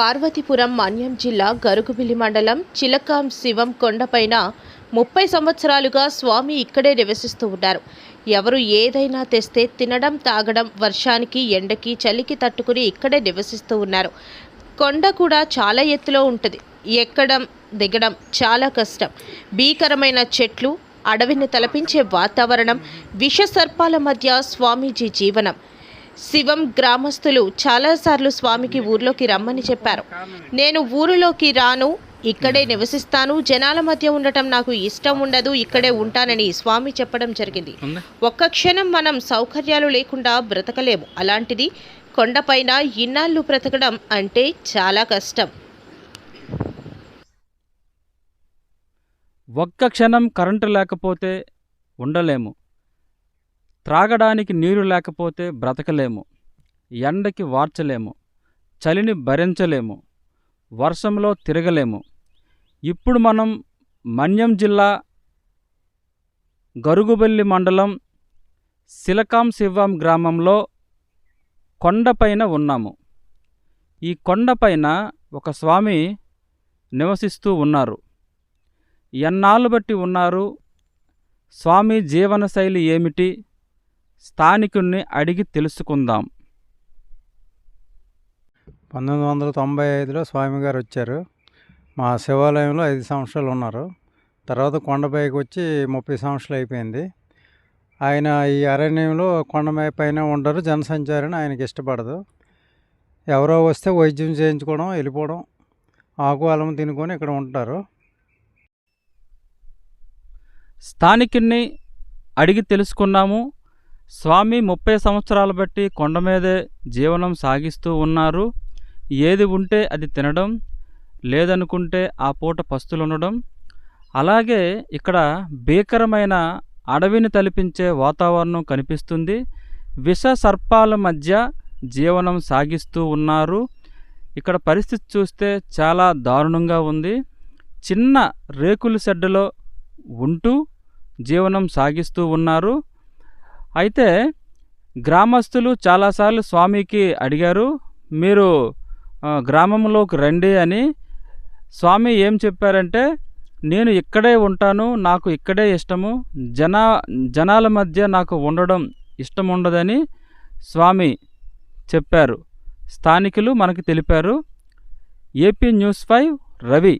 పార్వతీపురం మన్యం జిల్లా గరుగుబిలి మండలం చిలకాం శివం కొండపైన ముప్పై సంవత్సరాలుగా స్వామి ఇక్కడే నివసిస్తూ ఉన్నారు. ఎవరు ఏదైనా తెస్తే తినడం తాగడం వర్షానికి ఎండకి చలికి తట్టుకుని ఇక్కడే నివసిస్తూ ఉన్నారు. కొండ కూడా చాలా ఎత్తులో ఉంటుంది. ఎక్కడం దిగడం చాలా కష్టం. భీకరమైన చెట్లు అడవిని తలపించే వాతావరణం విష సర్పాల మధ్య స్వామీజీ జీవనం. శివం గ్రామస్తులు చాలాసార్లు స్వామికి ఊర్లోకి రమ్మని చెప్పారు. నేను ఊరిలోకి రాను ఇక్కడే నివసిస్తాను జనాల మధ్య ఉండటం నాకు ఇష్టం ఉండదు ఇక్కడే ఉంటానని స్వామి చెప్పడం జరిగింది. ఒక్క క్షణం మనం సౌకర్యాలు లేకుండా బ్రతకలేము. అలాంటిది కొండపైన ఇన్నాళ్ళు బ్రతకడం అంటే చాలా కష్టం. ఒక్క క్షణం కరెంటు లేకపోతే ఉండలేము. త్రాగడానికి నీరు లేకపోతే బ్రతకలేము. ఎండకి వార్చలేము. చలిని భరించలేము. వర్షంలో తిరగలేము. ఇప్పుడు మనం మన్యం జిల్లా గరుగుబెల్లి మండలం సిలకాం శివం గ్రామంలో కొండపైన ఉన్నాము. ఈ కొండపైన ఒక స్వామి నివసిస్తూ ఉన్నారు. ఎన్నాళ్ళు బట్టి ఉన్నారు? స్వామి జీవనశైలి ఏమిటి? స్థానికుణ్ణి అడిగి తెలుసుకుందాం. పంతొమ్మిది వందల తొంభై ఐదులో స్వామిగారు వచ్చారు. మా శివాలయంలో ఐదు సంవత్సరాలు ఉన్నారు. తర్వాత కొండపైకి వచ్చి ముప్పై సంవత్సరాలు అయిపోయింది. ఆయన ఈ అరణ్యంలో కొండపై పైన ఉండరు జనసంచారని ఆయనకి ఇష్టపడదు. ఎవరో వస్తే వైద్యం చేయించుకోవడం వెళ్ళిపోవడం ఆకు అలం తినుకొని ఇక్కడ ఉంటారు. స్థానికుణ్ణి అడిగి తెలుసుకున్నాము. స్వామి ముప్పై సంవత్సరాలు బట్టి కొండ మీదే జీవనం సాగిస్తూ ఉన్నారు. ఏది ఉంటే అది తినడం లేదనుకుంటే ఆ పూట పస్తులుండడం. అలాగే ఇక్కడ భీకరమైన అడవిని తలిపించే వాతావరణం కనిపిస్తుంది. విష సర్పాల మధ్య జీవనం సాగిస్తూ ఉన్నారు. ఇక్కడ పరిస్థితి చూస్తే చాలా దారుణంగా ఉంది. చిన్న రేకుల షెడ్డులో ఉంటూ జీవనం సాగిస్తూ ఉన్నారు. అయితే గ్రామస్తులు చాలాసార్లు స్వామికి అడిగారు మీరు గ్రామంలోకి రండి అని. స్వామి ఏం చెప్పారంటే నేను ఇక్కడే ఉంటాను నాకు ఇక్కడే ఇష్టము జన జనాల మధ్య నాకు ఉండడం ఇష్టం ఉండదని స్వామి చెప్పారు. స్థానికులు మనకి తెలిపారు. AP news five Ravi.